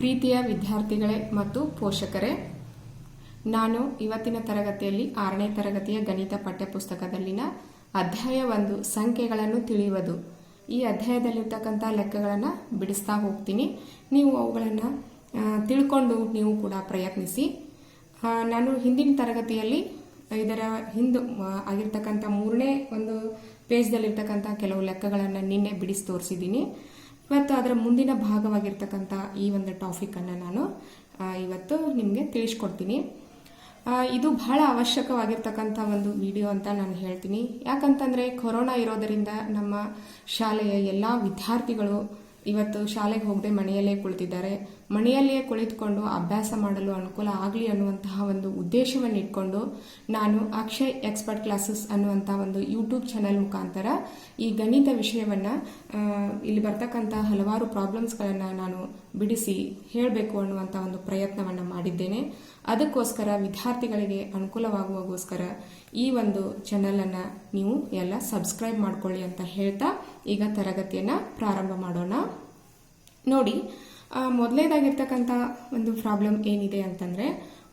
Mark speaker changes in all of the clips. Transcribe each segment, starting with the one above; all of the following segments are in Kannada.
Speaker 1: ಪ್ರೀತಿಯ ವಿದ್ಯಾರ್ಥಿಗಳೇ ಮತ್ತು ಪೋಷಕರೇ, ನಾನು ಇವತ್ತಿನ ತರಗತಿಯಲ್ಲಿ ಆರನೇ ತರಗತಿಯ ಗಣಿತ ಪಠ್ಯಪುಸ್ತಕದಲ್ಲಿನ ಅಧ್ಯಾಯ ಒಂದು ಸಂಖ್ಯೆಗಳನ್ನು ತಿಳಿಯುವುದು. ಈ ಅಧ್ಯಾಯದಲ್ಲಿರ್ತಕ್ಕಂಥ ಲೆಕ್ಕಗಳನ್ನು ಬಿಡಿಸ್ತಾ ಹೋಗ್ತೀನಿ. ನೀವು ಅವುಗಳನ್ನು ತಿಳ್ಕೊಂಡು ನೀವು ಕೂಡ ಪ್ರಯತ್ನಿಸಿ. ನಾನು ಹಿಂದಿನ ತರಗತಿಯಲ್ಲಿ ಇದರ ಹಿಂದೆ ಆಗಿರ್ತಕ್ಕಂಥ ಮೂರನೇ ಒಂದು ಪೇಜ್ದಲ್ಲಿರ್ತಕ್ಕಂಥ ಕೆಲವು ಲೆಕ್ಕಗಳನ್ನು ನಿನ್ನೆ ಬಿಡಿಸಿ ತೋರಿಸಿದ್ದೀನಿ. ಇವತ್ತು ಅದರ ಮುಂದಿನ ಭಾಗವಾಗಿರ್ತಕ್ಕಂಥ ಈ ಒಂದು ಟಾಪಿಕನ್ನು ನಾನು ಇವತ್ತು ನಿಮಗೆ ತಿಳಿಸ್ಕೊಡ್ತೀನಿ. ಇದು ಬಹಳ ಅವಶ್ಯಕವಾಗಿರ್ತಕ್ಕಂಥ ಒಂದು ವಿಡಿಯೋ ಅಂತ ನಾನು ಹೇಳ್ತೀನಿ. ಯಾಕಂತಂದರೆ ಕೊರೋನಾ ಇರೋದರಿಂದ ನಮ್ಮ ಶಾಲೆಯ ಎಲ್ಲ ವಿದ್ಯಾರ್ಥಿಗಳು ಇವತ್ತು ಶಾಲೆಗೆ ಹೋಗದೆ ಮನೆಯಲ್ಲೇ ಕುಳಿತಿದ್ದಾರೆ. ಮನೆಯಲ್ಲಿಯೇ ಕುಳಿತುಕೊಂಡು ಅಭ್ಯಾಸ ಮಾಡಲು ಅನುಕೂಲ ಆಗಲಿ ಅನ್ನುವಂತಹ ಒಂದು ಉದ್ದೇಶವನ್ನು ಇಟ್ಕೊಂಡು ನಾನು ಅಕ್ಷಯ್ ಎಕ್ಸ್ಪರ್ಟ್ ಕ್ಲಾಸಸ್ ಅನ್ನುವಂಥ ಒಂದು ಯೂಟ್ಯೂಬ್ ಚಾನೆಲ್ ಮುಖಾಂತರ ಈ ಗಣಿತ ವಿಷಯವನ್ನು ಇಲ್ಲಿ ಬರ್ತಕ್ಕಂಥ ಹಲವಾರು ಪ್ರಾಬ್ಲಮ್ಸ್ಗಳನ್ನು ನಾನು ಬಿಡಿಸಿ ಹೇಳಬೇಕು ಅನ್ನುವಂಥ ಒಂದು ಪ್ರಯತ್ನವನ್ನು ಮಾಡಿದ್ದೇನೆ. ಅದಕ್ಕೋಸ್ಕರ ವಿದ್ಯಾರ್ಥಿಗಳಿಗೆ ಅನುಕೂಲವಾಗುವಗೋಸ್ಕರ ಈ ಒಂದು ಚಾನಲನ್ನು ನೀವು ಎಲ್ಲ ಸಬ್ಸ್ಕ್ರೈಬ್ ಮಾಡ್ಕೊಳ್ಳಿ ಅಂತ ಹೇಳ್ತಾ ಈಗ ತರಗತಿಯನ್ನು ಪ್ರಾರಂಭ ಮಾಡೋಣ. ನೋಡಿ ಮೊದಲೇದಾಗಿರ್ತಕ್ಕಂಥ ಒಂದು ಪ್ರಾಬ್ಲಮ್ ಏನಿದೆ ಅಂತಂದರೆ,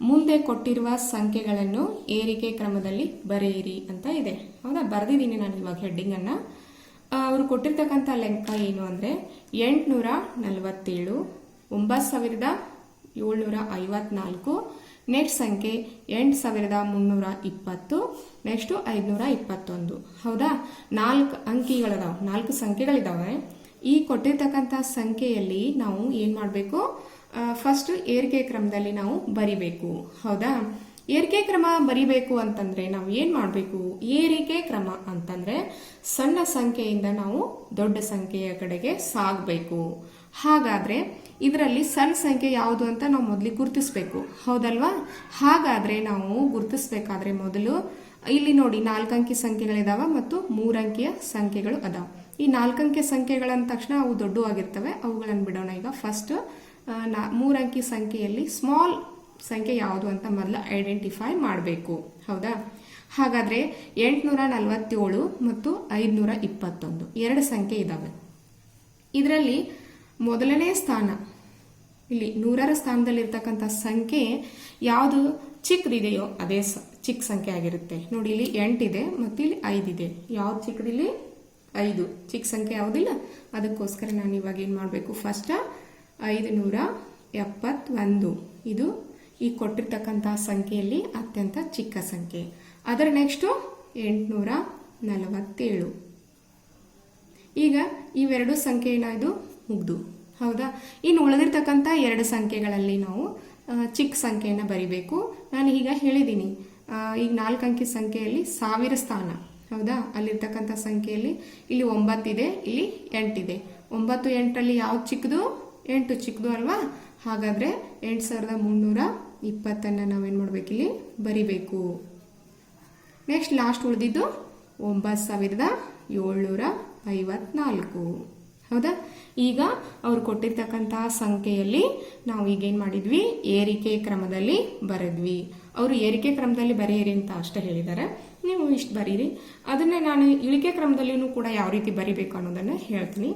Speaker 1: ಮುಂದೆ ಕೊಟ್ಟಿರುವ ಸಂಖ್ಯೆಗಳನ್ನು ಏರಿಕೆ ಕ್ರಮದಲ್ಲಿ ಬರೆಯಿರಿ ಅಂತ ಇದೆ. ಹೌದಾ? ಬರೆದಿದ್ದೀನಿ ನಾನು ಇವಾಗ ಹೆಡ್ಡಿಂಗನ್ನು ಅವರು ಕೊಟ್ಟಿರ್ತಕ್ಕಂಥ ಲೆಕ್ಕ ಏನು ಅಂದರೆ, ಎಂಟುನೂರ ನಲವತ್ತೇಳು, ಒಂಬತ್ತು ಸಾವಿರದ ಏಳ್ನೂರ ಐವತ್ನಾಲ್ಕು ನೆಕ್ಸ್ಟ್ ಸಂಖ್ಯೆ ಎಂಟು ಸಾವಿರದ ಮುನ್ನೂರ ಇಪ್ಪತ್ತು, ನೆಕ್ಸ್ಟು ಐದುನೂರ ಇಪ್ಪತ್ತೊಂದು. ಹೌದಾ? ನಾಲ್ಕು ಅಂಕಿಗಳಿದಾವೆ, ನಾಲ್ಕು ಸಂಖ್ಯೆಗಳಿದ್ದಾವೆ ಈ ಕೊಟ್ಟಿರ್ತಕ್ಕಂಥ ಸಂಖ್ಯೆಯಲ್ಲಿ ನಾವು ಏನು ಮಾಡಬೇಕು? ಫಸ್ಟ್ ಏರಿಕೆ ಕ್ರಮದಲ್ಲಿ ನಾವು ಬರಿಬೇಕು. ಹೌದಾ? ಏರಿಕೆ ಕ್ರಮ ಬರಿಬೇಕು ಅಂತಂದ್ರೆ ನಾವು ಏನು ಮಾಡಬೇಕು? ಏರಿಕೆ ಕ್ರಮ ಅಂತಂದ್ರೆ ಸಣ್ಣ ಸಂಖ್ಯೆಯಿಂದ ನಾವು ದೊಡ್ಡ ಸಂಖ್ಯೆಯ ಕಡೆಗೆ ಸಾಗಬೇಕು. ಹಾಗಾದ್ರೆ ಇದರಲ್ಲಿ ಸಣ್ಣ ಸಂಖ್ಯೆ ಯಾವುದು ಅಂತ ನಾವು ಮೊದಲಿಗೆ ಗುರುತಿಸ್ಬೇಕು. ಹೌದಲ್ವಾ? ಹಾಗಾದರೆ ನಾವು ಗುರುತಿಸ್ಬೇಕಾದ್ರೆ ಮೊದಲು ಇಲ್ಲಿ ನೋಡಿ ನಾಲ್ಕು ಅಂಕಿ ಸಂಖ್ಯೆಗಳಿದಾವ ಮತ್ತು ಮೂರಂಕಿಯ ಸಂಖ್ಯೆಗಳು ಅದಾವ. ಈ ನಾಲ್ಕಂಕಿ ಸಂಖ್ಯೆಗಳಂದ ತಕ್ಷಣ ಅವು ದೊಡ್ಡವಾಗಿರ್ತವೆ, ಅವುಗಳನ್ನು ಬಿಡೋಣ ಈಗ. ಫಸ್ಟ್ ಮೂರಂಕಿ ಸಂಖ್ಯೆಯಲ್ಲಿ ಸ್ಮಾಲ್ ಸಂಖ್ಯೆ ಯಾವುದು ಅಂತ ಮೊದಲು ಐಡೆಂಟಿಫೈ ಮಾಡಬೇಕು. ಹೌದಾ? ಹಾಗಾದ್ರೆ ಎಂಟುನೂರ ನಲವತ್ತೇಳು ಮತ್ತು ಐದುನೂರ ಇಪ್ಪತ್ತೊಂದು. ಎರಡು ಸಂಖ್ಯೆ ಇದಾವೆ. ಇದರಲ್ಲಿ ಮೊದಲನೇ ಸ್ಥಾನ. ಇಲ್ಲಿ ನೂರರ ಸ್ಥಾನದಲ್ಲಿರ್ತಕ್ಕಂಥ ಸಂಖ್ಯೆ ಯಾವುದು? ಚಿಕ್ಕದಿದೆಯೋ ಅದೇ ಚಿಕ್ಕ ಸಂಖ್ಯೆ ಆಗಿರುತ್ತೆ. ನೋಡಿ, ಇಲ್ಲಿ ಎಂಟಿದೆ ಮತ್ತು ಇಲ್ಲಿ ಐದಿದೆ. ಯಾವ್ದು ಚಿಕ್ಕದಿಲ್ಲಿ ಐದು. ಚಿಕ್ಕ ಸಂಖ್ಯೆ ಯಾವುದಿಲ್ಲ? ಅದಕ್ಕೋಸ್ಕರ ನಾನು ಇವಾಗ ಏನು ಮಾಡಬೇಕು? ಫಸ್ಟ್ ಐದು ನೂರ ಎಪ್ಪತ್ತೊಂದು. ಇದು ಈ ಕೊಟ್ಟಿರ್ತಕ್ಕಂಥ ಸಂಖ್ಯೆಯಲ್ಲಿ ಅತ್ಯಂತ ಚಿಕ್ಕ ಸಂಖ್ಯೆ. ಅದರ ನೆಕ್ಸ್ಟು ಎಂಟುನೂರ ನಲವತ್ತೇಳು. ಈಗ ಇವೆರಡು ಸಂಖ್ಯೆ ಏನಾಯ್ದು? ಮುಗ್ದು. ಹೌದಾ? ಇನ್ನು ಉಳಿದಿರ್ತಕ್ಕಂಥ ಎರಡು ಸಂಖ್ಯೆಗಳಲ್ಲಿ ನಾವು ಚಿಕ್ಕ ಸಂಖ್ಯೆಯನ್ನು ಬರಿಬೇಕು. ನಾನು ಈಗ ಹೇಳಿದ್ದೀನಿ ಈಗ ನಾಲ್ಕು ಅಂಕಿ ಸಂಖ್ಯೆಯಲ್ಲಿ ಸಾವಿರ ಸ್ಥಾನ. ಹೌದಾ? ಅಲ್ಲಿರ್ತಕ್ಕಂಥ ಸಂಖ್ಯೆಯಲ್ಲಿ ಇಲ್ಲಿ ಒಂಬತ್ತಿದೆ, ಇಲ್ಲಿ ಎಂಟಿದೆ. ಒಂಬತ್ತು ಎಂಟರಲ್ಲಿ ಯಾವ್ದು ಚಿಕ್ಕದು? ಎಂಟು ಚಿಕ್ಕದು ಅಲ್ವಾ? ಹಾಗಾದರೆ ಎಂಟು ಸಾವಿರದ ಮುನ್ನೂರ ಇಪ್ಪತ್ತನ್ನು ನಾವೇನು ಮಾಡ್ಬೇಕಿಲ್ಲಿ ಬರಿಬೇಕು. ನೆಕ್ಸ್ಟ್ ಲಾಸ್ಟ್ ಉಳಿದಿದ್ದು ಒಂಬತ್ತು ಸಾವಿರದ ಏಳ್ನೂರ ಐವತ್ನಾಲ್ಕು. ಹೌದಾ? ಈಗ ಅವ್ರು ಕೊಟ್ಟಿರ್ತಕ್ಕಂತಹ ಸಂಖ್ಯೆಯಲ್ಲಿ ನಾವು ಈಗೇನು ಮಾಡಿದ್ವಿ? ಏರಿಕೆ ಕ್ರಮದಲ್ಲಿ ಬರೆದ್ವಿ. ಅವರು ಏರಿಕೆ ಕ್ರಮದಲ್ಲಿ ಬರೆಯಿರಿ ಅಂತ ಅಷ್ಟೇ ಹೇಳಿದ್ದಾರೆ. ನೀವು ಇಷ್ಟು ಬರೀರಿ. ಅದನ್ನೇ ನಾನು ಇಳಿಕೆ ಕ್ರಮದಲ್ಲಿಯೂ ಕೂಡ ಯಾವ ರೀತಿ ಬರಿಬೇಕು ಅನ್ನೋದನ್ನು ಹೇಳ್ತೀನಿ.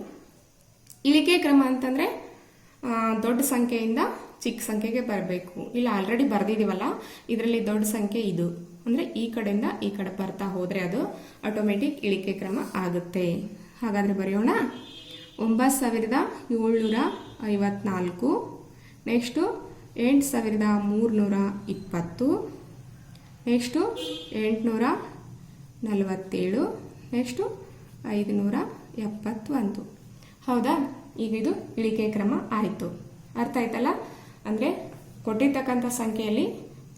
Speaker 1: ಇಳಿಕೆ ಕ್ರಮ ಅಂತಂದ್ರೆ ದೊಡ್ಡ ಸಂಖ್ಯೆಯಿಂದ ಚಿಕ್ಕ ಸಂಖ್ಯೆಗೆ ಬರಬೇಕು. ಇಲ್ಲ ಆಲ್ರೆಡಿ ಬರೆದಿದ್ದೀವಲ್ಲ ಇದರಲ್ಲಿ ದೊಡ್ಡ ಸಂಖ್ಯೆ ಇದು. ಅಂದ್ರೆ ಈ ಕಡೆಯಿಂದ ಈ ಕಡೆ ಬರ್ತಾ ಹೋದರೆ ಅದು ಆಟೋಮೆಟಿಕ್ ಇಳಿಕೆ ಕ್ರಮ ಆಗುತ್ತೆ. ಹಾಗಾದ್ರೆ ಬರೆಯೋಣ. ಒಂಬತ್ತು ಸಾವಿರದ ಏಳ್ನೂರ ಐವತ್ನಾಲ್ಕು. ನೆಕ್ಸ್ಟು ಎಂಟು ಸಾವಿರದ ಮೂರುನೂರ ಇಪ್ಪತ್ತು. ನೆಕ್ಸ್ಟು ಎಂಟುನೂರ ನಲವತ್ತೇಳು. ನೆಕ್ಸ್ಟು ಐದುನೂರ ಎಪ್ಪತ್ತೊಂದು. ಹೌದಾ? ಈಗ ಇದು ಇಳಿಕೆ ಕ್ರಮ ಆಯಿತು. ಅರ್ಥ ಆಯ್ತಲ್ಲ? ಅಂದರೆ ಕೊಟ್ಟಿರ್ತಕ್ಕಂಥ ಸಂಖ್ಯೆಯಲ್ಲಿ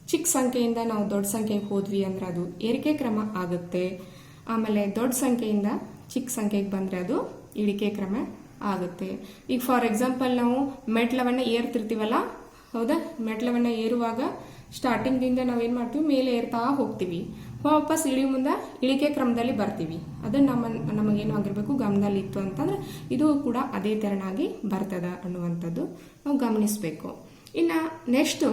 Speaker 1: ಚಿಕ್ಕ ಸಂಖ್ಯೆಯಿಂದ ನಾವು ದೊಡ್ಡ ಸಂಖ್ಯೆಗೆ ಹೋದ್ವಿ ಅಂದ್ರೆ ಅದು ಏರಿಕೆ ಕ್ರಮ ಆಗುತ್ತೆ. ಆಮೇಲೆ ದೊಡ್ಡ ಸಂಖ್ಯೆಯಿಂದ ಚಿಕ್ಕ ಸಂಖ್ಯೆಗೆ ಬಂದರೆ ಅದು ಇಳಿಕೆ ಕ್ರಮ ಆಗುತ್ತೆ. ಈಗ ಫಾರ್ ಎಕ್ಸಾಂಪಲ್ ನಾವು ಮೆಟ್ಲವನ್ನು ಏರ್ತಿರ್ತೀವಲ್ಲ, ಹೌದಾ? ಮೆಟ್ಲವನ್ನು ಏರುವಾಗ ಸ್ಟಾರ್ಟಿಂಗ್ದಿಂದ ನಾವೇನು ಮಾಡ್ತೀವಿ? ಮೇಲೆ ಏರ್ತಾ ಹೋಗ್ತೀವಿ. ವಾಪಸ್ ಇಳಿ ಮುಂದೆ ಇಳಿಕೆ ಕ್ರಮದಲ್ಲಿ ಬರ್ತೀವಿ. ಅದು ನಮ್ಮ, ನಮಗೇನು ಆಗಿರಬೇಕು? ಗಮನದಲ್ಲಿ ಇತ್ತು ಅಂತಂದ್ರೆ ಇದು ಕೂಡ ಅದೇ ತೆರನಾಗಿ ಬರ್ತದ ಅನ್ನುವಂಥದ್ದು ನಾವು ಗಮನಿಸಬೇಕು. ಇನ್ನು ನೆಕ್ಸ್ಟು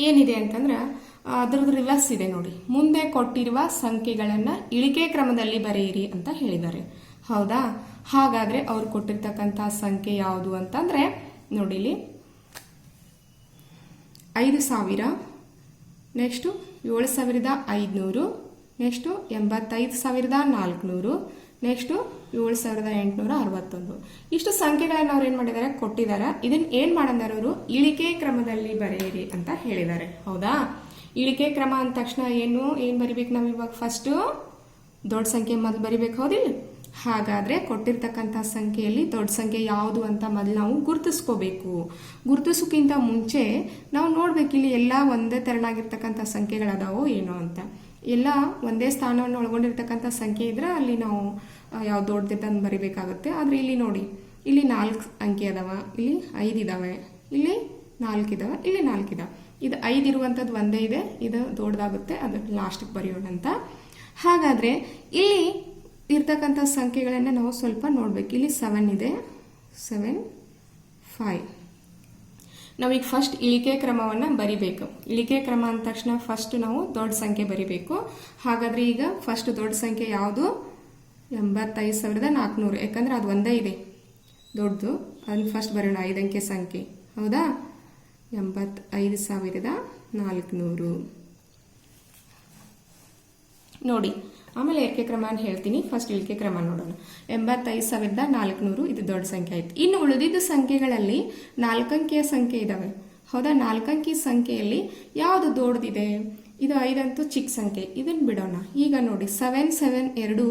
Speaker 1: ಏನಿದೆ ಅಂತಂದ್ರೆ ಅದ್ರದ್ದು ರಿವರ್ಸ್ ಇದೆ ನೋಡಿ. ಮುಂದೆ ಕೊಟ್ಟಿರುವ ಸಂಖ್ಯೆಗಳನ್ನು ಇಳಿಕೆ ಕ್ರಮದಲ್ಲಿ ಬರೆಯಿರಿ ಅಂತ ಹೇಳಿದ್ದಾರೆ. ಹೌದಾ? ಹಾಗಾದ್ರೆ ಅವ್ರು ಕೊಟ್ಟಿರ್ತಕ್ಕಂಥ ಸಂಖ್ಯೆ ಯಾವುದು ಅಂತಂದ್ರೆ ನೋಡಿಲಿ ಐದು ಸಾವಿರ ನೆಕ್ಸ್ಟು ಏಳು ಸಾವಿರದ ಐದುನೂರು ನೆಕ್ಸ್ಟು ಎಂಬತ್ತೈದು ಸಾವಿರದ ನಾಲ್ಕುನೂರು ನೆಕ್ಸ್ಟು ಏಳು ಸಾವಿರದ ಎಂಟುನೂರ ಅರವತ್ತೊಂದು. ಇಷ್ಟು ಸಂಖ್ಯೆಗಳನ್ನು ಅವ್ರು ಏನು ಮಾಡಿದ್ದಾರೆ? ಕೊಟ್ಟಿದ್ದಾರೆ. ಇದನ್ನು ಏನು ಮಾಡಂದಾರ ಅವರು? ಇಳಿಕೆ ಕ್ರಮದಲ್ಲಿ ಬರೆಯಿರಿ ಅಂತ ಹೇಳಿದ್ದಾರೆ. ಹೌದಾ? ಇಳಿಕೆ ಕ್ರಮ ಅಂದ ತಕ್ಷಣ ಏನು ಏನು ಬರಿಬೇಕು ನಾವು ಇವಾಗ? ಫಸ್ಟು ದೊಡ್ಡ ಸಂಖ್ಯೆ ಮೊದಲು ಬರಿಬೇಕು, ಹೌದಿಲ್ಲ? ಹಾಗಾದರೆ ಕೊಟ್ಟಿರ್ತಕ್ಕಂಥ ಸಂಖ್ಯೆಯಲ್ಲಿ ದೊಡ್ಡ ಸಂಖ್ಯೆ ಯಾವುದು ಅಂತ ಮೊದಲು ನಾವು ಗುರುತಿಸ್ಕೋಬೇಕು. ಗುರುತಿಸೋಕ್ಕಿಂತ ಮುಂಚೆ ನಾವು ನೋಡ್ಬೇಕು ಇಲ್ಲಿ ಎಲ್ಲ ಒಂದೇ ತೆರನಾಗಿರ್ತಕ್ಕಂಥ ಸಂಖ್ಯೆಗಳದಾವೋ ಏನೋ ಅಂತ. ಎಲ್ಲ ಒಂದೇ ಸ್ಥಾನವನ್ನು ಒಳಗೊಂಡಿರ್ತಕ್ಕಂಥ ಸಂಖ್ಯೆ ಇದ್ರೆ ಅಲ್ಲಿ ನಾವು ಯಾವ ದೊಡ್ಡದಿದ್ದಂದು ಬರಿಬೇಕಾಗುತ್ತೆ. ಆದರೆ ಇಲ್ಲಿ ನೋಡಿ, ಇಲ್ಲಿ ನಾಲ್ಕು ಅಂಕಿ ಅದಾವ, ಇಲ್ಲಿ ಐದು ಇದ್ದಾವೆ ಇಲ್ಲಿ ನಾಲ್ಕಿದಾವೆ ಇಲ್ಲಿ ನಾಲ್ಕು ಇದಾವೆ. ಇದು ಐದು ಇರುವಂಥದ್ದು ಒಂದೇ ಇದೆ. ಇದು ದೊಡ್ಡದಾಗುತ್ತೆ. ಅದು ಲಾಸ್ಟಿಗೆ ಬರೆಯೋಣ ಅಂತ. ಹಾಗಾದರೆ ಇಲ್ಲಿ ಇರ್ತಕ್ಕಂಥ ಸಂಖ್ಯೆಗಳನ್ನು ನಾವು ಸ್ವಲ್ಪ ನೋಡಬೇಕು. ಇಲ್ಲಿ ಸೆವೆನ್ ಇದೆ. ಸೆವೆನ್ ಫೈವ್ ನಾವೀಗ ಫಸ್ಟ್ ಇಳಿಕೆ ಕ್ರಮವನ್ನು ಬರಿಬೇಕು. ಇಳಿಕೆ ಕ್ರಮ ಅಂದ ತಕ್ಷಣ ಫಸ್ಟ್ ನಾವು ದೊಡ್ಡ ಸಂಖ್ಯೆ ಬರಿಬೇಕು. ಹಾಗಾದರೆ ಈಗ ಫಸ್ಟ್ ದೊಡ್ಡ ಸಂಖ್ಯೆ ಯಾವುದು? ಎಂಬತ್ತೈದು ಸಾವಿರದ ನಾಲ್ಕುನೂರು ಯಾಕಂದರೆ ಅದು ಒಂದೇ ಇದೆ. ದೊಡ್ಡದು. ಅದನ್ನ ಫಸ್ಟ್ ಬರೋಣ ಐದಂಕೆ ಸಂಖ್ಯೆ. ಹೌದಾ? ಎಂಬತ್ತೈದು ಸಾವಿರದ ನಾಲ್ಕುನೂರು. ನೋಡಿ, ಆಮೇಲೆ ಏಕೆ ಕ್ರಮ ಅಂತ ಹೇಳ್ತೀನಿ. ಫಸ್ಟ್ ಇಳಿಕೆ ಕ್ರಮ ನೋಡೋಣ. ಎಂಬತ್ತೈದು ಸಾವಿರದ ನಾಲ್ಕುನೂರು, ಇದು ದೊಡ್ಡ ಸಂಖ್ಯೆ ಆಯ್ತು. ಇನ್ನು ಉಳಿದಿದ್ದ ಸಂಖ್ಯೆಗಳಲ್ಲಿ ನಾಲ್ಕಂಕಿಯ ಸಂಖ್ಯೆ ಇದಾವೆ. ಹೌದಾ? ನಾಲ್ಕಂಕಿ ಸಂಖ್ಯೆಯಲ್ಲಿ ಯಾವುದು ದೊಡ್ಡದಿದೆ? ಇದು ಐದಂತೂ ಚಿಕ್ಕ ಸಂಖ್ಯೆ. ಇದನ್ನು ಬಿಡೋಣ. ಈಗ ನೋಡಿ ಸೆವೆನ್ ಸೆವೆನ್ ಎರಡು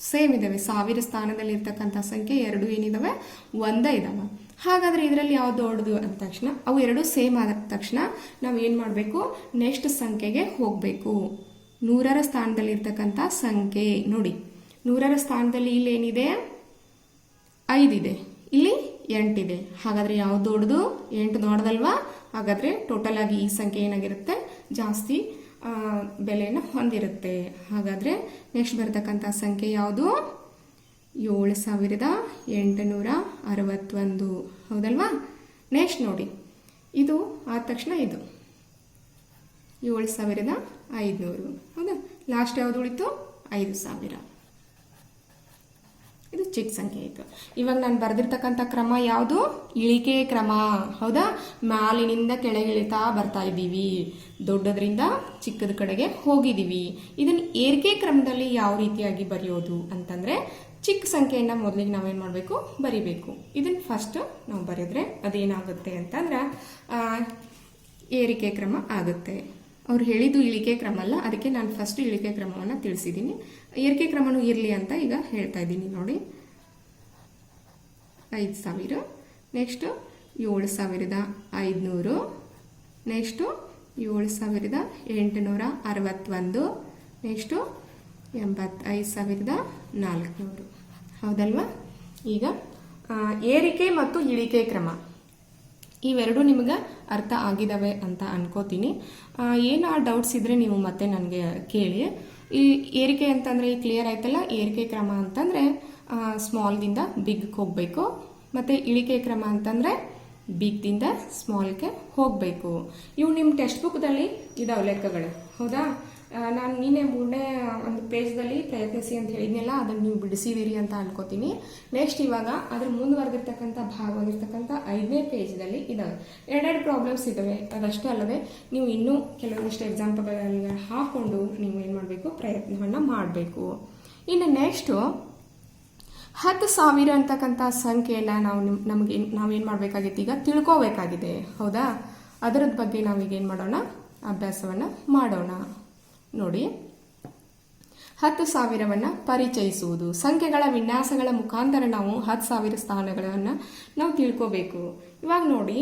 Speaker 1: ಸೇಮ್ ಇದ್ದಾವೆ ಸಾವಿರ ಸ್ಥಾನದಲ್ಲಿ ಇರ್ತಕ್ಕಂಥ ಸಂಖ್ಯೆ ಎರಡು ಏನಿದಾವೆ? ಒಂದೇ ಇದಾವೆ. ಹಾಗಾದ್ರೆ ಇದರಲ್ಲಿ ಯಾವ ದೊಡ್ಡದು ಅಂದ ತಕ್ಷಣ, ಅವು ಎರಡು ಸೇಮ್ ಆದ ತಕ್ಷಣ ನಾವು ಏನು ಮಾಡಬೇಕು? ನೆಕ್ಸ್ಟ್ ಸಂಖ್ಯೆಗೆ ಹೋಗಬೇಕು. ನೂರರ ಸ್ಥಾನದಲ್ಲಿರ್ತಕ್ಕಂಥ ಸಂಖ್ಯೆ ನೋಡಿ. ನೂರರ ಸ್ಥಾನದಲ್ಲಿ ಇಲ್ಲಿ ಏನಿದೆ? ಐದಿದೆ ಇಲ್ಲಿ ಎಂಟಿದೆ ಹಾಗಾದರೆ ಯಾವ್ದು ದೊಡ್ಡದು? ಎಂಟು ದೊಡ್ಡದಲ್ವಾ? ಹಾಗಾದರೆ ಟೋಟಲ್ ಆಗಿ ಈ ಸಂಖ್ಯೆ ಏನಾಗಿರುತ್ತೆ? ಜಾಸ್ತಿ ಬೆಲೆಯನ್ನು ಹೊಂದಿರುತ್ತೆ. ಹಾಗಾದರೆ ನೆಕ್ಸ್ಟ್ ಬರ್ತಕ್ಕಂಥ ಸಂಖ್ಯೆ ಯಾವುದು? ಏಳು ಸಾವಿರದ ಎಂಟುನೂರ ಅರವತ್ತೊಂದು. ಹೌದಲ್ವಾ? ನೆಕ್ಸ್ಟ್ ನೋಡಿ. ಇದು ಆದ ತಕ್ಷಣ ಇದು. ಏಳು ಸಾವಿರದ ಐದುನೂರು. ಹೌದಾ? ಲಾಸ್ಟ್ ಯಾವುದು ಉಳಿತು? ಐದು ಸಾವಿರ. ಇದು ಚಿಕ್ಕ ಸಂಖ್ಯೆ ಇತ್ತು ಇವಾಗ ನಾನು ಬರೆದಿರ್ತಕ್ಕಂಥ ಕ್ರಮ ಯಾವುದು? ಇಳಿಕೆ ಕ್ರಮ. ಹೌದಾ? ಮ್ಯಾಲಿನಿಂದ ಕೆಳಗಿಳಿತಾ ಬರ್ತಾ ಇದ್ದೀವಿ. ದೊಡ್ಡದ್ರಿಂದ ಚಿಕ್ಕದ ಕಡೆಗೆ ಹೋಗಿದ್ದೀವಿ. ಇದನ್ನು ಏರಿಕೆ ಕ್ರಮದಲ್ಲಿ ಯಾವ ರೀತಿಯಾಗಿ ಬರೆಯೋದು ಅಂತಂದ್ರೆ ಚಿಕ್ಕ ಸಂಖ್ಯೆಯನ್ನು ಮೊದಲಿಗೆ ನಾವೇನು ಮಾಡಬೇಕು? ಬರಿಬೇಕು. ಇದನ್ನು ಫಸ್ಟ್ ನಾವು ಬರೆದ್ರೆ ಅದೇನಾಗುತ್ತೆ ಅಂತಂದ್ರೆ ಏರಿಕೆ ಕ್ರಮ ಆಗುತ್ತೆ. ಅವ್ರು ಹೇಳಿದ್ದು ಇಳಿಕೆ ಕ್ರಮ ಅಲ್ಲ, ಅದಕ್ಕೆ ನಾನು ಫಸ್ಟ್ ಇಳಿಕೆ ಕ್ರಮವನ್ನು ತಿಳಿಸಿದ್ದೀನಿ ಏರಿಕೆ ಕ್ರಮನೂ ಇರಲಿ ಅಂತ ಈಗ ಹೇಳ್ತಾ ಇದ್ದೀನಿ ನೋಡಿ. ಐದು ಸಾವಿರ ನೆಕ್ಸ್ಟು ಏಳು ಸಾವಿರದ ಐದುನೂರು ನೆಕ್ಸ್ಟು ಏಳು ಸಾವಿರದ ಎಂಟುನೂರ ಅರವತ್ತೊಂದು ನೆಕ್ಸ್ಟು ಎಂಬತ್ತೈದು ಸಾವಿರದ ನಾಲ್ಕುನೂರು. ಹೌದಲ್ವಾ? ಈಗ ಏರಿಕೆ ಮತ್ತು ಇಳಿಕೆ ಕ್ರಮ. ಇವೆರಡು ನಿಮಗೆ ಅರ್ಥ ಆಗಿದಾವೆ ಅಂತ ಅನ್ಕೋತೀನಿ. ಏನು ಆ ಡೌಟ್ಸ್ ಇದ್ರೆ ನೀವು ಮತ್ತೆ ನನಗೆ ಕೇಳಿ. ಈ ಏರಿಕೆ ಅಂತಂದರೆ ಕ್ಲಿಯರ್ ಆಯ್ತಲ್ಲ? ಏರಿಕೆ ಕ್ರಮ ಅಂತಂದರೆ ಸ್ಮಾಲ್ದಿಂದ ಬಿಗ್ಗೆ ಹೋಗಬೇಕು. ಮತ್ತು ಇಳಿಕೆ ಕ್ರಮ ಅಂತಂದರೆ ಬಿಗ್ದಿಂದ ಸ್ಮಾಲ್ಗೆ ಹೋಗಬೇಕು. ಇವು ನಿಮ್ಮ ಟೆಕ್ಸ್ಟ್ ಬುಕ್ದಲ್ಲಿ ಇದಾವೆ ಲೆಕ್ಕಗಳು. ಹೌದಾ? ನಾನು ನಿನ್ನೆ ಮೂರನೇ, ಒಂದು ಪೇಜ್ದಲ್ಲಿ ಪ್ರಯತ್ನಿಸಿ ಅಂತ ಹೇಳಿದ್ನಲ್ಲ, ಅದನ್ನು ನೀವು ಬಿಡಿಸಿದಿರಿ ಅಂತ ಅನ್ಕೋತೀನಿ. ನೆಕ್ಸ್ಟ್ ಇವಾಗ, ಅದ್ರ ಮುಂದುವರೆದಿರ್ತಕ್ಕಂಥ ಭಾಗವಾಗಿರ್ತಕ್ಕಂಥ ಐದನೇ ಪೇಜ್ದಲ್ಲಿ ಇದಾವೆ. ಎರಡೆರಡು ಪ್ರಾಬ್ಲಮ್ಸ್ ಇದ್ದಾವೆ ಅದಷ್ಟೇ ಅಲ್ಲದೆ, ನೀವು ಇನ್ನೂ ಕೆಲವೊಂದಿಷ್ಟು ಎಕ್ಸಾಂಪಲ್ಗಳನ್ನ ಹಾಕೊಂಡು ನೀವು ಏನು ಮಾಡಬೇಕು? ಪ್ರಯತ್ನವನ್ನು ಮಾಡಬೇಕು. ಇನ್ನು ನೆಕ್ಸ್ಟು ಹತ್ತು ಸಾವಿರ ಅಂತಕ್ಕಂಥ ಸಂಖ್ಯೆಯನ್ನು ನಾವು ನಿಮ್, ನಮಗೆ ನಾವೇನು ಮಾಡಬೇಕಾಗಿತ್ತು ಈಗ? ತಿಳ್ಕೋಬೇಕಾಗಿದೆ. ಹೌದಾ? ಅದರದ ಬಗ್ಗೆ ನಾವೀಗ ಏನು ಮಾಡೋಣ? ಅಭ್ಯಾಸವನ್ನು ಮಾಡೋಣ. ನೋಡಿ. ಹತ್ತು ಸಾವಿರವನ್ನು ಪರಿಚಯಿಸುವುದು. ಸಂಖ್ಯೆಗಳ ವಿನ್ಯಾಸಗಳ ಮುಖಾಂತರ ನಾವು ಹತ್ತು ಸಾವಿರ ಸ್ಥಾನಗಳನ್ನು ನಾವು ತಿಳ್ಕೋಬೇಕು. ಇವಾಗ ನೋಡಿ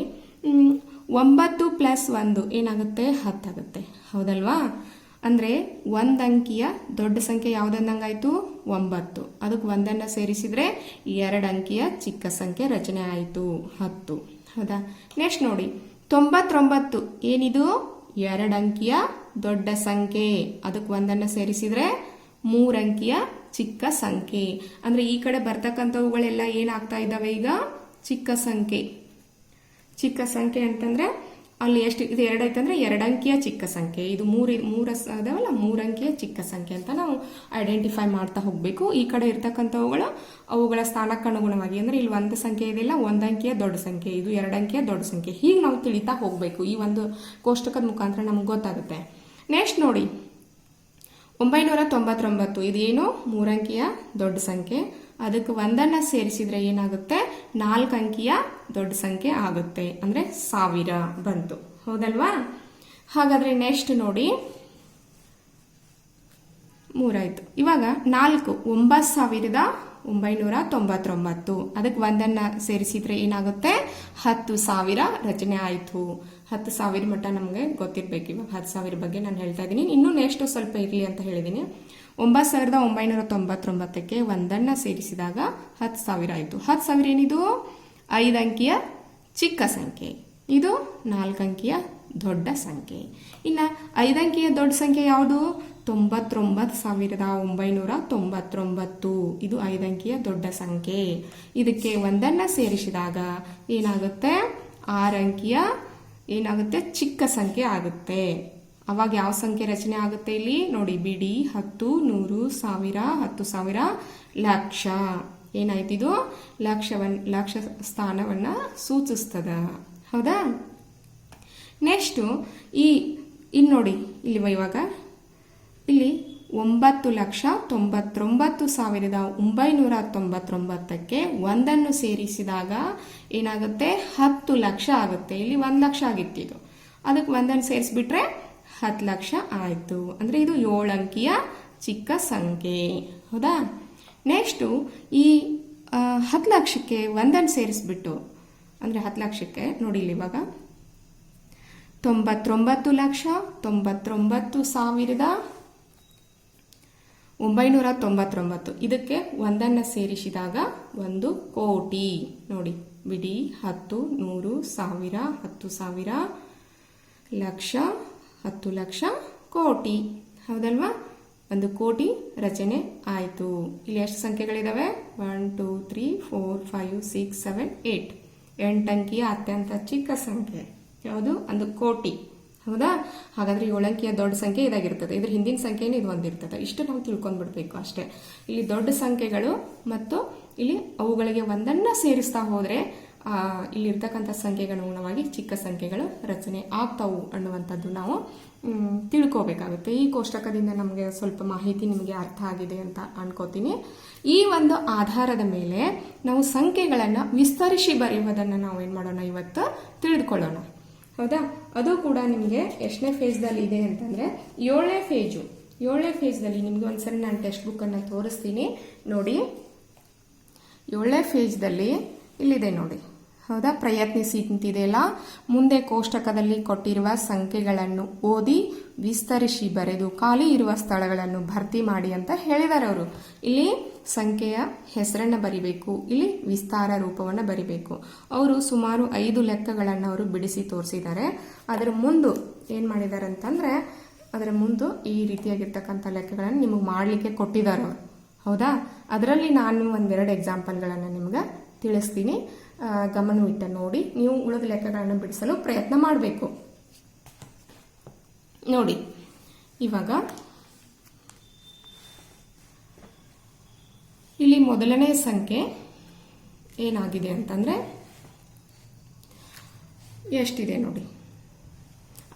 Speaker 1: ಒಂಬತ್ತು ಪ್ಲಸ್ ಒಂದು ಏನಾಗುತ್ತೆ? ಹತ್ತಾಗುತ್ತೆ ಹೌದಲ್ವಾ? ಅಂದರೆ ಒಂದು ಅಂಕಿಯ ದೊಡ್ಡ ಸಂಖ್ಯೆ ಯಾವುದನ್ನಂಗಾಯಿತು ಒಂಬತ್ತು. ಅದಕ್ಕೆ ಒಂದನ್ನು ಸೇರಿಸಿದರೆ ಎರಡು ಅಂಕಿಯ ಚಿಕ್ಕ ಸಂಖ್ಯೆ ರಚನೆ ಆಯಿತು. ಹತ್ತು. ಹೌದಾ? ನೆಕ್ಸ್ಟ್ ನೋಡಿ, ತೊಂಬತ್ತೊಂಬತ್ತು ಏನಿದು? ಎರಡು ಅಂಕಿಯ ದೊಡ್ಡ ಸಂಖ್ಯೆ. ಅದಕ್ಕೆ ಒಂದನ್ನು ಸೇರಿಸಿದರೆ ಮೂರಂಕಿಯ ಚಿಕ್ಕ ಸಂಖ್ಯೆ. ಅಂದ್ರೆ ಈ ಕಡೆ ಬರ್ತಕ್ಕಂಥವುಗಳೆಲ್ಲ ಏನಾಗ್ತಾ ಇದ್ದಾವೆ ಈಗ? ಚಿಕ್ಕ ಸಂಖ್ಯೆ. ಚಿಕ್ಕ ಸಂಖ್ಯೆ ಅಂತಂದ್ರೆ ಅಲ್ಲಿ ಎಷ್ಟು, ಇದು ಎರಡೈತೆ ಅಂದ್ರೆ ಎರಡಂಕಿಯ ಚಿಕ್ಕ ಸಂಖ್ಯೆ. ಇದು ಮೂರು, ಮೂರ ಅದಾವಲ್ಲ ಮೂರಂಕಿಯ ಚಿಕ್ಕ ಸಂಖ್ಯೆ ಅಂತ ನಾವು ಐಡೆಂಟಿಫೈ ಮಾಡ್ತಾ ಹೋಗಬೇಕು. ಈ ಕಡೆ ಇರ್ತಕ್ಕಂಥವುಗಳು ಅವುಗಳ ಸ್ಥಾನಕ್ಕನುಗುಣವಾಗಿ. ಅಂದರೆ ಇಲ್ಲಿ ಒಂದು ಸಂಖ್ಯೆ ಇದೆಯಲ್ಲ ಒಂದಂಕಿಯ ದೊಡ್ಡ ಸಂಖ್ಯೆ, ಇದು ಎರಡಂಕಿಯ ದೊಡ್ಡ ಸಂಖ್ಯೆ. ಹೀಗೆ ನಾವು ತಿಳಿತಾ ಹೋಗಬೇಕು. ಈ ಒಂದು ಕೋಷ್ಟಕದ ಮುಖಾಂತರ ನಮ್ಗೆ ಗೊತ್ತಾಗುತ್ತೆ. ನೆಕ್ಸ್ಟ್ ನೋಡಿ. ಒಂಬೈನೂರ ತೊಂಬತ್ತೊಂಬತ್ತು ಇದೇನು? ಮೂರಂಕಿಯ ದೊಡ್ಡ ಸಂಖ್ಯೆ. ಅದಕ್ಕೆ ಒಂದನ್ನು ಸೇರಿಸಿದ್ರೆ ಏನಾಗುತ್ತೆ? ನಾಲ್ಕು ಅಂಕಿಯ ದೊಡ್ಡ ಸಂಖ್ಯೆ ಆಗುತ್ತೆ. ಅಂದರೆ ಸಾವಿರ ಬಂತು. ಹೌದಲ್ವಾ? ಹಾಗಾದರೆ ನೆಕ್ಸ್ಟ್ ನೋಡಿ. ಮೂರಾಯ್ತು. ಇವಾಗ ನಾಲ್ಕು, ಒಂಬತ್ತು ಸಾವಿರದ ಒಂಬೈನೂರ ತೊಂಬತ್ತೊಂಬತ್ತು ಅದಕ್ಕೆ ಒಂದನ್ನು ಸೇರಿಸಿದ್ರೆ ಏನಾಗುತ್ತೆ? ಹತ್ತು ಸಾವಿರ ರಚನೆ ಆಯಿತು. ಹತ್ತು ಸಾವಿರ ಮಟ್ಟ ನಮಗೆ ಗೊತ್ತಿರಬೇಕು ಇವಾಗ. ಹತ್ತು ಸಾವಿರ ಬಗ್ಗೆ ನಾನು ಹೇಳ್ತಾ ಇದ್ದೀನಿ. ಇನ್ನೂ ನೆಕ್ಸ್ಟ್ ಸ್ವಲ್ಪ ಇರಲಿ ಅಂತ ಹೇಳಿದ್ದೀನಿ. ಒಂಬತ್ತು ಸಾವಿರದ ಒಂಬೈನೂರ ತೊಂಬತ್ತೊಂಬತ್ತಕ್ಕೆ ಒಂದನ್ನು ಸೇರಿಸಿದಾಗ ಹತ್ತು ಸಾವಿರ ಆಯಿತು. ಹತ್ತು ಸಾವಿರ ಏನಿದು? ಐದು ಅಂಕಿಯ ಚಿಕ್ಕ ಸಂಖ್ಯೆ. ಇದು ನಾಲ್ಕು ಅಂಕಿಯ ದೊಡ್ಡ ಸಂಖ್ಯೆ. ಇನ್ನು ಐದಂಕಿಯ ದೊಡ್ಡ ಸಂಖ್ಯೆ ಯಾವುದು? ತೊಂಬತ್ತೊಂಬತ್ತು ಸಾವಿರದ ಒಂಬೈನೂರ ತೊಂಬತ್ತೊಂಬತ್ತು. ಇದು ಐದು ಅಂಕಿಯ ದೊಡ್ಡ ಸಂಖ್ಯೆ. ಇದಕ್ಕೆ ಒಂದನ್ನು ಸೇರಿಸಿದಾಗ ಏನಾಗುತ್ತೆ? ಆರು ಅಂಕಿಯ ಏನಾಗುತ್ತೆ? ಚಿಕ್ಕ ಸಂಖ್ಯೆ ಆಗುತ್ತೆ. ಅವಾಗ ಯಾವ ಸಂಖ್ಯೆ ರಚನೆ ಆಗುತ್ತೆ ಇಲ್ಲಿ? ನೋಡಿ, ಬಿಡಿ, ಹತ್ತು, ನೂರು, ಸಾವಿರ, ಹತ್ತು ಸಾವಿರ, ಲಕ್ಷ. ಏನಾಯ್ತಿದು ಲಕ್ಷವನ್, ಲಕ್ಷ ಸ್ಥಾನವನ್ನು ಸೂಚಿಸ್ತದ. ಹೌದಾ? ನೆಕ್ಸ್ಟು ಈ ಇಲ್ಲಿ ನೋಡಿ ಇಲ್ಲಿ ಇವಾಗ. ಇಲ್ಲಿ ಒಂಬತ್ತು ಲಕ್ಷ ತೊಂಬತ್ತೊಂಬತ್ತು ಸಾವಿರದ ಒಂಬೈನೂರ ತೊಂಬತ್ತೊಂಬತ್ತಕ್ಕೆ ಒಂದನ್ನು ಸೇರಿಸಿದಾಗ ಏನಾಗುತ್ತೆ? ಹತ್ತು ಲಕ್ಷ ಆಗುತ್ತೆ. ಇಲ್ಲಿ ಒಂದು ಲಕ್ಷ ಆಗಿತ್ತು. ಇದು ಅದಕ್ಕೆ ಒಂದನ್ನು ಸೇರಿಸ್ಬಿಟ್ರೆ ಹತ್ತು ಲಕ್ಷ ಆಯಿತು. ಅಂದರೆ ಇದು ಏಳು ಅಂಕಿಯ ಚಿಕ್ಕ ಸಂಖ್ಯೆ. ಹೌದಾ? ನೆಕ್ಸ್ಟು ಈ ಹತ್ತು ಲಕ್ಷಕ್ಕೆ ಒಂದನ್ನು ಸೇರಿಸ್ಬಿಟ್ಟು, ಅಂದರೆ ಹತ್ತು ಲಕ್ಷಕ್ಕೆ, ನೋಡಿ ಇಲ್ಲಿ ಇವಾಗ. ತೊಂಬತ್ತೊಂಬತ್ತು ಲಕ್ಷ ತೊಂಬತ್ತೊಂಬತ್ತು ಸಾವಿರದ ಒಂಬೈನೂರ ತೊಂಬತ್ತೊಂಬತ್ತು ಇದಕ್ಕೆ ಒಂದನ್ನು ಸೇರಿಸಿದಾಗ ಒಂದು ಕೋಟಿ. ನೋಡಿ, ಬಿಡಿ, ಹತ್ತು, ನೂರು, ಸಾವಿರ, ಹತ್ತು ಸಾವಿರ, ಲಕ್ಷ, ಹತ್ತು ಲಕ್ಷ ಕೋಟಿ. ಹೌದಲ್ವಾ? ಒಂದು ಕೋಟಿ ರಚನೆ ಆಯಿತು. ಇಲ್ಲಿ ಎಷ್ಟು ಸಂಖ್ಯೆಗಳಿದ್ದಾವೆ one, two, three, four, five, six, seven, eight. ಎಂಟಂಕಿಯ ಅತ್ಯಂತ ಚಿಕ್ಕ ಸಂಖ್ಯೆ. ಯಾವುದು? ಒಂದು ಕೋಟಿ. ಹೌದಾ? ಹಾಗಾದ್ರೆ ಏಳಂಕಿಯ ದೊಡ್ಡ ಸಂಖ್ಯೆ ಇದಾಗಿರ್ತದೆ. ಇದ್ರ ಹಿಂದಿನ ಸಂಖ್ಯೆನೇ ಇದು ಒಂದಿರ್ತದೆ. ಇಷ್ಟು ನಾವು ತಿಳ್ಕೊಂಡ್ಬಿಡ್ಬೇಕು ಅಷ್ಟೇ. ಇಲ್ಲಿ ದೊಡ್ಡ ಸಂಖ್ಯೆಗಳು ಮತ್ತು ಇಲ್ಲಿ ಅವುಗಳಿಗೆ ಒಂದನ್ನು ಸೇರಿಸ್ತಾ ಹೋದರೆ ಇಲ್ಲಿರ್ತಕ್ಕಂಥ ಸಂಖ್ಯೆಗನುಗುಣವಾಗಿ ಚಿಕ್ಕ ಸಂಖ್ಯೆಗಳು ರಚನೆ ಆಗ್ತಾವು ಅನ್ನುವಂಥದ್ದು ನಾವು ತಿಳ್ಕೋಬೇಕಾಗುತ್ತೆ. ಈ ಕೋಷ್ಟಕದಿಂದ ನಮಗೆ ಸ್ವಲ್ಪ ಮಾಹಿತಿ ನಿಮಗೆ ಅರ್ಥ ಆಗಿದೆ ಅಂತ ಅನ್ಕೋತೀನಿ. ಈ ಒಂದು ಆಧಾರದ ಮೇಲೆ ನಾವು ಸಂಖ್ಯೆಗಳನ್ನು ವಿಸ್ತರಿಸಿ ಬರೆಯುವುದನ್ನು ನಾವು ಏನು ಮಾಡೋಣ ಇವತ್ತು? ತಿಳಿದುಕೊಳ್ಳೋಣ ಹೌದಾ? ಅದು ಕೂಡ ನಿಮಗೆ ಎಷ್ಟನೇ ಫೇಜ್ದಲ್ಲಿ ಇದೆ ಅಂತಂದರೆ ಏಳನೇ ಫೇಜು ಏಳನೇ ಫೇಜ್ದಲ್ಲಿ ನಿಮಗೆ ಒಂದ್ಸರಿ ನಾನು ಟೆಕ್ಸ್ಟ್ ಬುಕ್ಕನ್ನು ತೋರಿಸ್ತೀನಿ. ನೋಡಿ. ಏಳನೇ ಫೇಜ್ದಲ್ಲಿ ಇಲ್ಲಿದೆ ನೋಡಿ. ಹೌದಾ? ಪ್ರಯತ್ನಿಸಿ ಅಂತಿದೆಯಲ್ಲ ಮುಂದೆ ಕೋಷ್ಟಕದಲ್ಲಿ ಕೊಟ್ಟಿರುವ ಸಂಖ್ಯೆಗಳನ್ನು ಓದಿ ವಿಸ್ತರಿಸಿ ಬರೆದು ಖಾಲಿ ಇರುವ ಸ್ಥಳಗಳನ್ನು ಭರ್ತಿ ಮಾಡಿ ಅಂತ ಹೇಳಿದ್ದಾರೆ ಅವರು. ಇಲ್ಲಿ ಸಂಖ್ಯೆಯ ಹೆಸರನ್ನು ಬರಿಬೇಕು, ಇಲ್ಲಿ ವಿಸ್ತಾರ ರೂಪವನ್ನು ಬರಿಬೇಕು. ಅವರು ಸುಮಾರು ಐದು ಲೆಕ್ಕಗಳನ್ನು ಅವರು ಬಿಡಿಸಿ ತೋರಿಸಿದ್ದಾರೆ. ಅದರ ಮುಂದೆ ಏನು ಮಾಡಿದ್ದಾರೆ ಅಂತಂದರೆ, ಅದರ ಮುಂದೆ ಈ ರೀತಿಯಾಗಿರ್ತಕ್ಕಂಥ ಲೆಕ್ಕಗಳನ್ನು ನಿಮಗೆ ಮಾಡಲಿಕ್ಕೆ ಕೊಟ್ಟಿದ್ದಾರೆ ಅವರು. ಹೌದಾ? ಅದರಲ್ಲಿ ನಾನು ಒಂದೆರಡು ಎಕ್ಸಾಂಪಲ್ಗಳನ್ನು ನಿಮ್ಗೆ ತಿಳಿಸ್ತೀನಿ. ಗಮನವಿಟ್ಟು ನೋಡಿ ನೀವು ಉಳಿದ ಲೆಕ್ಕಗಳನ್ನು ಬಿಡಿಸಲು ಪ್ರಯತ್ನ ಮಾಡಬೇಕು. ನೋಡಿ, ಇವಾಗ ಇಲ್ಲಿ ಮೊದಲನೇ ಸಂಖ್ಯೆ ಏನಾಗಿದೆ ಅಂತಂದರೆ ಎಷ್ಟಿದೆ ನೋಡಿ.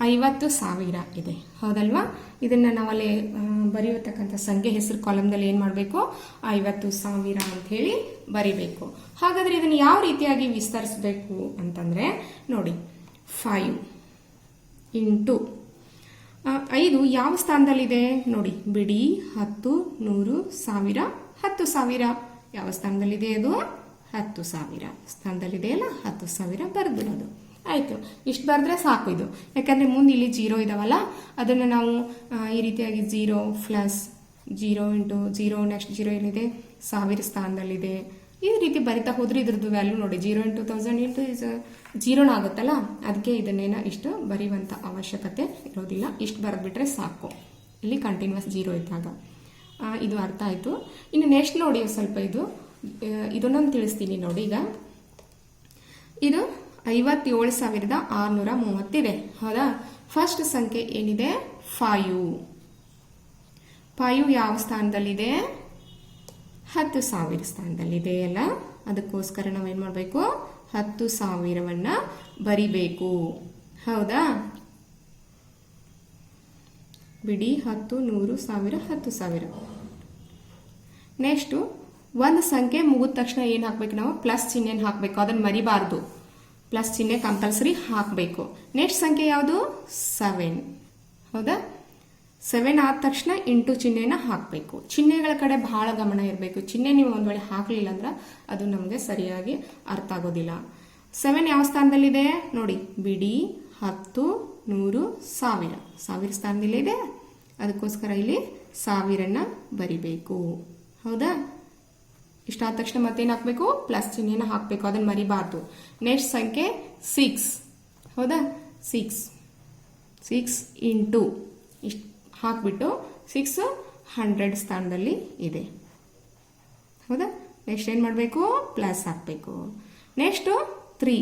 Speaker 1: ಐವತ್ತು ಸಾವಿರ ಇದೆ. ಹೌದಲ್ವಾ? ಇದನ್ನ ನಾವಲ್ಲಿ ಬರೆಯತಕ್ಕಂಥ ಸಂಖ್ಯೆ ಹೆಸರು ಕಾಲಮ್ದಲ್ಲಿ ಏನು ಮಾಡಬೇಕು? ಐವತ್ತು ಸಾವಿರ ಅಂತ ಹೇಳಿ ಬರಿಬೇಕು. ಹಾಗಾದ್ರೆ ಇದನ್ನು ಯಾವ ರೀತಿಯಾಗಿ ವಿಸ್ತರಿಸಬೇಕು ಅಂತಂದ್ರೆ, ನೋಡಿ ಫೈವ್ ಇಂಟು ಐದು ಯಾವ ಸ್ಥಾನದಲ್ಲಿದೆ? ನೋಡಿ, ಬಿಡಿ, ಹತ್ತು, ನೂರು, ಸಾವಿರ, ಹತ್ತು ಸಾವಿರ. ಯಾವ ಸ್ಥಾನದಲ್ಲಿದೆ ಅದು? ಹತ್ತು ಸಾವಿರ. ಸ್ಥಾನದಲ್ಲಿದೆಯಲ್ಲ, ಹತ್ತು ಸಾವಿರ ಬರೆದ್ಬಿಡೋದು ಆಯಿತು. ಇಷ್ಟು ಬರೆದ್ರೆ ಸಾಕು ಇದು. ಯಾಕಂದರೆ ಮುಂದೆ ಇಲ್ಲಿ ಜೀರೋ ಇದಾವಲ್ಲ, ಅದನ್ನು ನಾವು ಈ ರೀತಿಯಾಗಿ zero plus zero into zero next zero ಏನಿದೆ, ಸಾವಿರ ಸ್ಥಾನದಲ್ಲಿದೆ. ಈ ರೀತಿ ಬರಿತಾ ಹೋದ್ರೆ ಇದ್ರದ್ದು ವ್ಯಾಲ್ಯೂ ನೋಡಿ. Zero into thousand into is, ಜೀರೋನ ಆಗುತ್ತಲ್ಲ, ಅದಕ್ಕೆ ಇದನ್ನೇನ ಇಷ್ಟು ಬರೆಯುವಂಥ ಅವಶ್ಯಕತೆ ಇರೋದಿಲ್ಲ. ಇಷ್ಟು ಬರೆದ್ಬಿಟ್ರೆ ಸಾಕು. ಇಲ್ಲಿ ಕಂಟಿನ್ಯೂಸ್ ಜೀರೋ ಇದ್ದಾಗ. ಇದು ಅರ್ಥ ಆಯಿತು. ಇನ್ನು ನೆಕ್ಸ್ಟ್ ನೋಡಿ ಸ್ವಲ್ಪ ಇದು. ಇದನ್ನೊಂದು ತಿಳಿಸ್ತೀನಿ ನೋಡಿ ಈಗ. ಇದು ಐವತ್ತೇಳು ಸಾವಿರದ ಆರುನೂರ ಮೂವತ್ತಿದೆ ಹೌದಾ? ಫಸ್ಟ್ ಸಂಖ್ಯೆ ಏನಿದೆ? ಫೈವ್ ಫೈವ್ ಯಾವ ಸ್ಥಾನದಲ್ಲಿದೆ? ಹತ್ತು ಸಾವಿರ ಸ್ಥಾನದಲ್ಲಿದೆ ಅಲ್ಲ? ಅದಕ್ಕೋಸ್ಕರ ನಾವೇನು ಮಾಡಬೇಕು? ಹತ್ತು ಸಾವಿರವನ್ನ ಬರಿಬೇಕು. ಹೌದಾ? ಬಿಡಿ, ಹತ್ತು, ನೂರು, ಸಾವಿರ, ಹತ್ತು ಸಾವಿರ. ನೆಕ್ಸ್ಟು ಒಂದು ಸಂಖ್ಯೆ ಮುಗಿದ ತಕ್ಷಣ ಏನು ಹಾಕ್ಬೇಕು ನಾವು? ಪ್ಲಸ್ ಚಿಹ್ನೆನ ಹಾಕಬೇಕು. ಅದನ್ನು ಮರಿಬಾರ್ದು. ಪ್ಲಸ್ ಚಿಹ್ನೆ ಕಂಪಲ್ಸರಿ ಹಾಕಬೇಕು. ನೆಕ್ಸ್ಟ್ ಸಂಖ್ಯೆ ಯಾವುದು? ಸೆವೆನ್ ಹೌದಾ? ಸೆವೆನ್ ಆದ ತಕ್ಷಣ ಇಂಟು ಚಿಹ್ನೆನ ಹಾಕಬೇಕು. ಚಿಹ್ನೆಗಳ ಕಡೆ ಬಹಳ ಗಮನ ಇರಬೇಕು. ಚಿಹ್ನೆ ನೀವು ಒಂದು ವೇಳೆ ಹಾಕಲಿಲ್ಲ ಅಂದ್ರೆ ಅದು ನಮಗೆ ಸರಿಯಾಗಿ ಅರ್ಥ ಆಗೋದಿಲ್ಲ. ಸೆವೆನ್ ಯಾವ ಸ್ಥಾನದಲ್ಲಿದೆ? ನೋಡಿ, ಬಿಡಿ, ಹತ್ತು, ನೂರು, ಸಾವಿರ. ಸಾವಿರ ಸ್ಥಾನದಲ್ಲಿದೆ ಅದಕ್ಕೋಸ್ಕರ ಇಲ್ಲಿ ಸಾವಿರನ್ನ ಬರಿಬೇಕು. ಹೌದಾ? ಇಷ್ಟಾದ ತಕ್ಷಣ ಮತ್ತೇನು ಹಾಕಬೇಕು? ಪ್ಲಸ್ ಚಿಹ್ನೆನ ಹಾಕಬೇಕು. ಅದನ್ನು ಮರಿಬಾರ್ದು. ನೆಕ್ಸ್ಟ್ ಸಂಖ್ಯೆ ಸಿಕ್ಸ್ ಹೌದಾ? ಸಿಕ್ಸ್ ಸಿಕ್ಸ್ ಇಂಟು ಇಷ್ಟು ಹಾಕ್ಬಿಟ್ಟು ಸಿಕ್ಸ್ ಹಂಡ್ರೆಡ್ ಸ್ಥಾನದಲ್ಲಿ ಇದೆ. ಹೌದಾ? ನೆಕ್ಸ್ಟ್ ಏನು ಮಾಡಬೇಕು? ಪ್ಲಸ್ ಹಾಕಬೇಕು. ನೆಕ್ಸ್ಟು ತ್ರೀ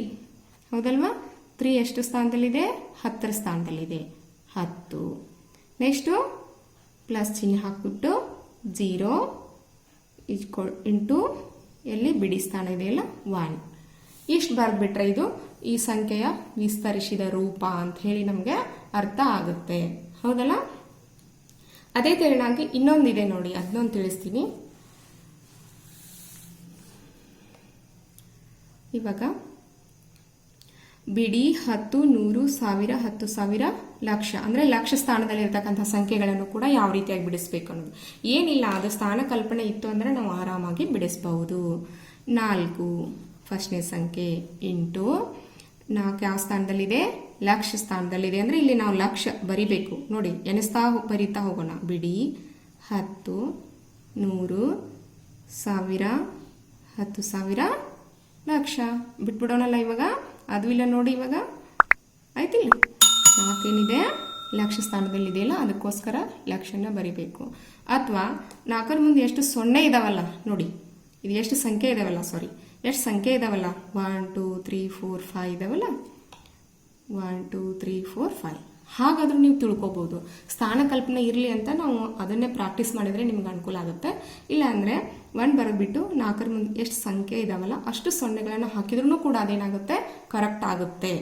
Speaker 1: ಹೌದಲ್ವಾ? ತ್ರೀ ಎಷ್ಟು ಸ್ಥಾನದಲ್ಲಿದೆ? ಹತ್ತರ ಸ್ಥಾನದಲ್ಲಿದೆ. ಹತ್ತು. ನೆಕ್ಸ್ಟು ಪ್ಲಸ್ ಚಿಹ್ನೆ ಹಾಕ್ಬಿಟ್ಟು ಜೀರೋ ಇಜ್ಕೊ ಇಂಟು ಎಲ್ಲಿ ಬಿಡಿ ಸ್ಥಾನ ಇದೆಯಲ್ಲ ಒನ್ ಇಷ್ಟು ಬರೆದ್ಬಿಟ್ರೆ ಇದು ಈ ಸಂಖ್ಯೆಯ ವಿಸ್ತರಿಸಿದ ರೂಪ ಅಂತ ಹೇಳಿ ನಮಗೆ ಅರ್ಥ ಆಗುತ್ತೆ. ಹೌದಲ್ಲ? ಅದೇ ತೆರನಾಗಿ ಇನ್ನೊಂದಿದೆ ನೋಡಿ ಅದನ್ನೊಂದು ತಿಳಿಸ್ತೀನಿ. ಇವಾಗ ಬಿಡಿ ಹತ್ತು ನೂರು ಸಾವಿರ ಹತ್ತು ಸಾವಿರ ಲಕ್ಷ, ಅಂದರೆ ಲಕ್ಷ ಸ್ಥಾನದಲ್ಲಿರ್ತಕ್ಕಂಥ ಸಂಖ್ಯೆಗಳನ್ನು ಕೂಡ ಯಾವ ರೀತಿಯಾಗಿ ಬಿಡಿಸ್ಬೇಕು ಅನ್ನೋದು. ಏನಿಲ್ಲ, ಅದು ಸ್ಥಾನ ಕಲ್ಪನೆ ಇತ್ತು ಅಂದರೆ ನಾವು ಆರಾಮಾಗಿ ಬಿಡಿಸ್ಬಹುದು. ನಾಲ್ಕು, ಫಸ್ಟ್ನೇ ಸಂಖ್ಯೆ ಇಂಟು ನಾಲ್ಕು ಯಾವ ಸ್ಥಾನದಲ್ಲಿದೆ? ಲಕ್ಷ ಸ್ಥಾನದಲ್ಲಿದೆ. ಅಂದರೆ ಇಲ್ಲಿ ನಾವು ಲಕ್ಷ ಬರಿಬೇಕು. ನೋಡಿ ಎನಿಸ್ತಾ ಬರೀತಾ ಬರಿತಾ ಹೋಗೋಣ. ಬಿಡಿ, ಹತ್ತು, ನೂರು, ಸಾವಿರ, ಹತ್ತು ಸಾವಿರ, ಲಕ್ಷ. ಬಿಟ್ಬಿಡೋಣಲ್ಲ ಇವಾಗ? ಅದು ಇಲ್ಲ ನೋಡಿ ಇವಾಗ. ಆಯ್ತಿಲ್ಲ? ನಾಲ್ಕೇನಿದೆ ಲಕ್ಷ ಸ್ಥಾನದಲ್ಲಿದೆಯಲ್ಲ ಅದಕ್ಕೋಸ್ಕರ ಲಕ್ಷನ ಬರಿಬೇಕು. ಅಥವಾ, ನಾಲ್ಕರ ಮುಂದೆ ಎಷ್ಟು ಸೊನ್ನೆ ಇದಾವಲ್ಲ, ನೋಡಿ. ಇದು ಎಷ್ಟು ಸಂಖ್ಯೆ ಇದಾವಲ್ಲ ಸಾರಿ ಎಷ್ಟು ಸಂಖ್ಯೆ ಇದಾವಲ್ಲ? One two three four five ಇದಾವಲ್ಲ? One two three four five ಹಾಗಾದರೂ ನೀವು ತಿಳ್ಕೊಬೋದು. ಸ್ಥಾನ ಕಲ್ಪನೆ ಇರಲಿ ಅಂತ ನಾವು ಅದನ್ನೇ ಪ್ರಾಕ್ಟೀಸ್ ಮಾಡಿದರೆ ನಿಮ್ಗೆ ಅನುಕೂಲ ಆಗುತ್ತೆ. ಇಲ್ಲ ಅಂದ್ರೆ ಒನ್ ಬರೆದ್ಬಿಟ್ಟು ನಾಲ್ಕರ ಮುಂದೆ ಎಷ್ಟು ಸಂಖ್ಯೆ ಇದಾವಲ್ಲ, ಅಷ್ಟು ಸೊನ್ನೆಗಳನ್ನು ಹಾಕಿದ್ರೂ ಕೂಡ ಅದೇನಾಗುತ್ತೆ? ಕರೆಕ್ಟ್ ಆಗುತ್ತೆ.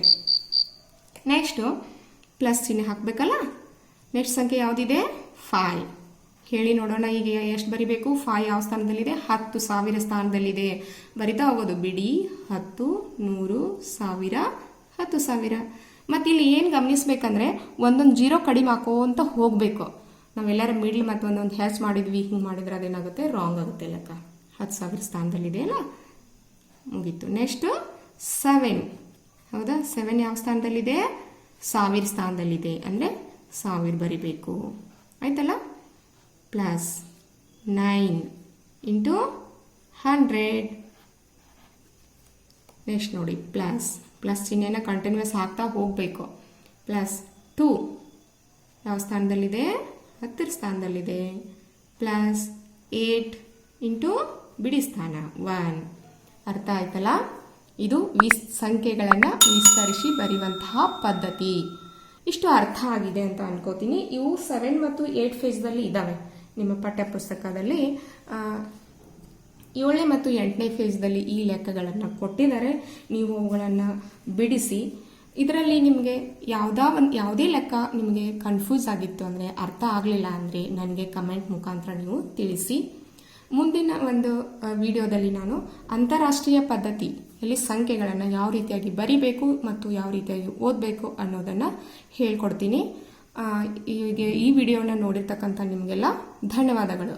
Speaker 1: ನೆಕ್ಸ್ಟು ಪ್ಲಸ್ ಚಿಹ್ನೆ ಹಾಕಬೇಕಲ್ಲ? ನೆಕ್ಸ್ಟ್ ಸಂಖ್ಯೆ ಯಾವುದಿದೆ? ಫೈವ್ ಹೇಳಿ ನೋಡೋಣ, ಈಗ ಎಷ್ಟು ಬರಿಬೇಕು? ಫೈವ್ ಯಾವ ಸ್ಥಾನದಲ್ಲಿದೆ? ಹತ್ತು ಸಾವಿರ ಸ್ಥಾನದಲ್ಲಿದೆ. ಬರಿತಾ ಹೋಗೋದು, ಬಿಡಿ. ಹತ್ತು, ನೂರು, ಸಾವಿರ, ಹತ್ತು ಸಾವಿರ. ಮತ್ತು ಇಲ್ಲಿ ಏನು ಗಮನಿಸಬೇಕಂದ್ರೆ, ಒಂದೊಂದು ಜೀರೋ ಕಡಿಮೆ ಹಾಕೋಂತ ಹೋಗಬೇಕು. ನಾವೆಲ್ಲರ ಮಿಡ್ಲ್ ಮತ್ತು ಒಂದೊಂದು ಹ್ಯಾಚ್ ಮಾಡಿದ್ವಿ, ಹಿಂಗೆ ಮಾಡಿದ್ರೆ ಅದೇನಾಗುತ್ತೆ? ರಾಂಗ್ ಆಗುತ್ತೆ ಲೆಕ್ಕ. ಹತ್ತು ಸಾವಿರ ಸ್ಥಾನದಲ್ಲಿದೆಯಲ್ಲ ಮುಗೀತು. ನೆಕ್ಸ್ಟು ಸೆವೆನ್ ಹೌದಾ? ಸೆವೆನ್ ಯಾವ ಸ್ಥಾನದಲ್ಲಿದೆ? ಸಾವಿರ ಸ್ಥಾನದಲ್ಲಿದೆ ಅಂದರೆ ಸಾವಿರ ಬರಿಬೇಕು. ಆಯ್ತಲ್ಲ? Plus nine into hundred next ನೋಡಿ ಪ್ಲಸ್ ಪ್ಲಸ್ ಚಿಹ್ನೆನ ಕಂಟಿನ್ಯೂಸ್ ಹಾಕ್ತಾ ಹೋಗಬೇಕು. ಪ್ಲಸ್ ಟೂ ಯಾವ ಸ್ಥಾನದಲ್ಲಿದೆ? ಹತ್ತರ ಸ್ಥಾನದಲ್ಲಿದೆ. ಪ್ಲಸ್ ಏಟ್ ಇಂಟು ಬಿಡಿ ಸ್ಥಾನ ಒನ್ ಅರ್ಥ ಆಯ್ತಲ್ಲ? ಇದು ವಿಸ್ ಸಂಖ್ಯೆಗಳನ್ನು ವಿಸ್ತರಿಸಿ ಬರೆಯುವಂತಹ ಪದ್ಧತಿ. ಇಷ್ಟು ಅರ್ಥ ಆಗಿದೆ ಅಂತ ಅನ್ಕೋತೀನಿ. ಇವು ಸೆವೆನ್ ಮತ್ತು ಏಟ್ ಫೇಜ್ದಲ್ಲಿ ಇದ್ದಾವೆ ನಿಮ್ಮ ಪಠ್ಯಪುಸ್ತಕದಲ್ಲಿ ಏಳನೇ ಮತ್ತು ಎಂಟನೇ ಫೇಜ್ದಲ್ಲಿ ಈ ಲೆಕ್ಕಗಳನ್ನು ಕೊಟ್ಟಿದ್ದಾರೆ. ನೀವು ಅವುಗಳನ್ನು ಬಿಡಿಸಿ, ಇದರಲ್ಲಿ ನಿಮಗೆ ಯಾವುದಾ ಒಂದು ಯಾವುದೇ ಲೆಕ್ಕ ನಿಮಗೆ ಕನ್ಫ್ಯೂಸ್ ಆಗಿತ್ತು ಅಂದರೆ, ಅರ್ಥ ಆಗಲಿಲ್ಲ ಅಂದರೆ ನನಗೆ ಕಮೆಂಟ್ ಮುಖಾಂತರ ನೀವು ತಿಳಿಸಿ. ಮುಂದಿನ ಒಂದು ವಿಡಿಯೋದಲ್ಲಿ ನಾನು ಅಂತಾರಾಷ್ಟ್ರೀಯ ಪದ್ಧತಿಯಲ್ಲಿ ಸಂಖ್ಯೆಗಳನ್ನು ಯಾವ ರೀತಿಯಾಗಿ ಬರಿಬೇಕು ಮತ್ತು ಯಾವ ರೀತಿಯಾಗಿ ಓದಬೇಕು ಅನ್ನೋದನ್ನು ಹೇಳ್ಕೊಡ್ತೀನಿ. ಆ, ಈ ಈ ವಿಡಿಯೋನ ನೋಡಿರ್ತಕ್ಕಂಥ ನಿಮಗೆಲ್ಲ ಧನ್ಯವಾದಗಳು.